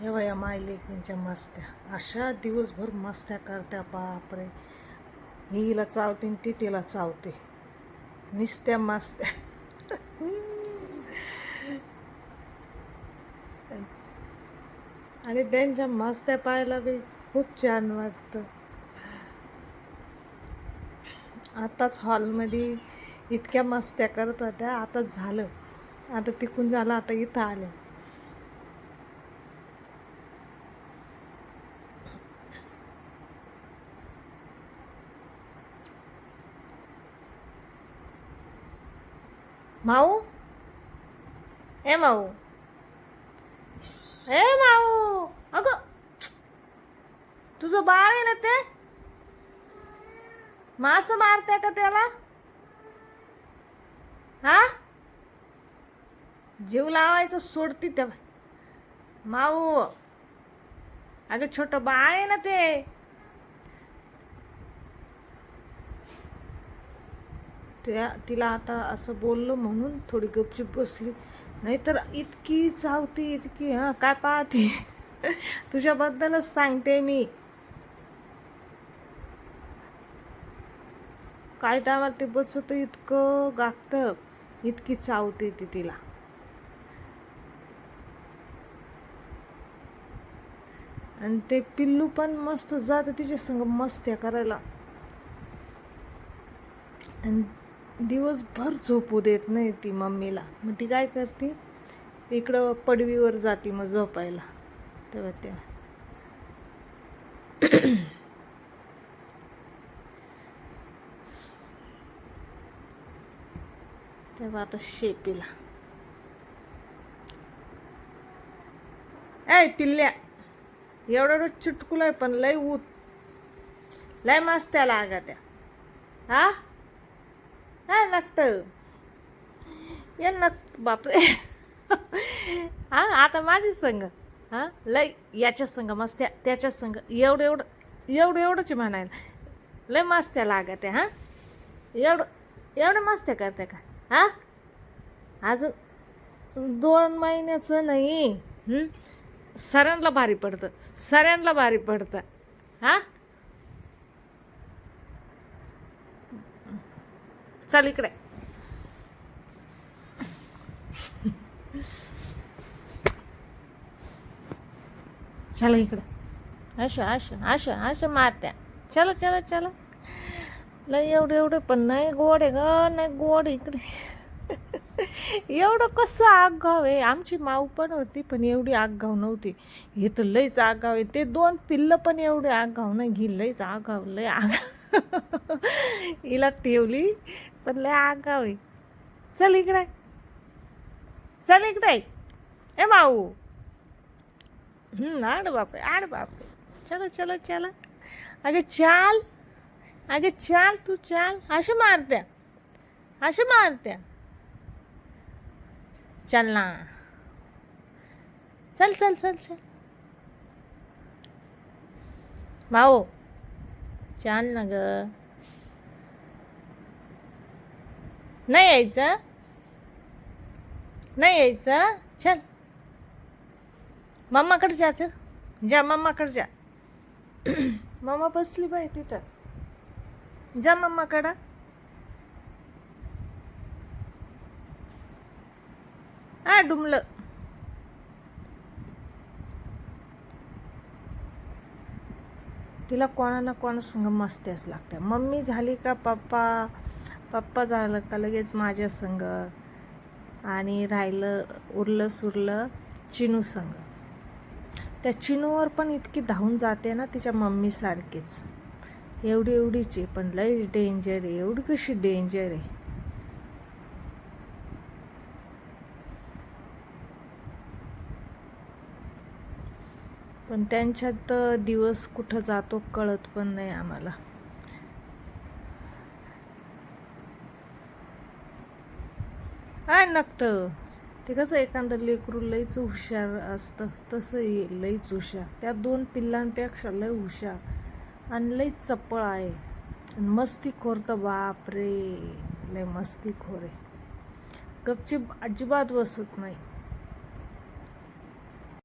हे वया माय लेकींच्या मस्त्या. अशा दिवसभर मस्त्या करत्या बापरे. ही हिला चावते आणि ती तिला चावते. निसत्या मस्त्या. आणि त्यांच्या मस्त्या पाहायला बी खूप छान वाटतं. आताच हॉलमध्ये इतक्या मस्त्या करत होत्या. आता झालं. आता तिकून झालं आता इथं आलं. माऊ? ए माऊ. ए माऊ. अगं तुझं बाळ आहे ना ते? मास मारते का त्याला? हा? जीव लावायचं सोडती त्या माऊ अगं छोट बाळ आहे ना ते. त्या तिला आता असं बोललो म्हणून थोडी गपचूप बसली. नाहीतर इतकी चावती इतकी हा काय पाहते? तुझ्याबद्दलच सांगते मी. काय टायमाला ते बसत इतकं गागतं. इतकी चावते ती तिला. आणि ते पिल्लू पण मस्त जात तिच्या संग मस्त्या करायला. आणि दिवसभर झोपू देत नाही ती मम्मीला. मग ती काय करते? इकडं पडवीवर जाते मग झोपायला. तेव्हा तेव्हा तेव्हा आता शेपीला. ऐ पिल्ल्या. एवढं एवढं चुटकुलं आहे पण लय ऊत. लय मस्त त्याला आगा त्या हा? हा नक्ट ये नक बापरे. हा आता माझी संग हा लय याच्या संग मस्त्या त्याच्या संग एवढं एवढं एवढं एवढंच म्हणायला. लय मस्त त्या लागत आहे हा. एवढं एवढं मस्त करते का? हा? अजून दोन महिन्याचं नाही. सऱ्यांना भारी पडतं सऱ्यांना भारी पडतं. हा? चल इकडे. चला इकडे. अशा अशा अशा अशा मारत्या. चला चला चला. लय एवढे एवढं पण नाही गोड आहे ग नाही गोड इकडे. एवढं कसं आगगाव आहे? आमची माऊ पण होती पण एवढी आगगाव नव्हती. हे तर लईच आगाव आहे. ते दोन पिल्लं पण एवढे आगगाव नाही. ही लईच आगाव लय आग. हिला ठेवली. पण लय आगाव आहे चल इकडे. चल इकडे. ए माऊ हम्म आड बापरे आड बापरे. चलो चलो चलो. अगे चाल. अगं चाल तू चाल. असे मारत्या असे मारत्या चल ना. चल चल चल चल. भाऊ. चाल ना ग. नाही यायचं. नाही यायचं. चल मम्माकडं जा तर जा मम्माकडं जा. मम्मा बसली बाय तिथं. जा मम्माकडं हा डुमलं. तिला कोणा ना कोणा संग मस्त्याच लागते मम्मी झाली का पप्पा? पप्पा झालं का लगेच माझ्या संग. आणि राहिलं उरलं सुरलं चिनू संग. त्या चिनूवर पण इतकी धावून जाते ना तिच्या मम्मीसारखीच एवढी एवढीची पण लई डेंजर आहे एवढी कशी डेंजर आहे. पण त्यांच्यात दिवस कुठं जातो कळत पण नाही आम्हाला. काय नकट? ते कसं एखादं लेकरू लईच हुशार असतं तसंही लईच हुशार. त्या दोन पिल्लांपेक्षा लय हुशार आणि लईच चपळ आहे. आणि मस्तीखोर तर बाप रे लय मस्तीखोर आहे. गपचीप अजिबात बसत नाही.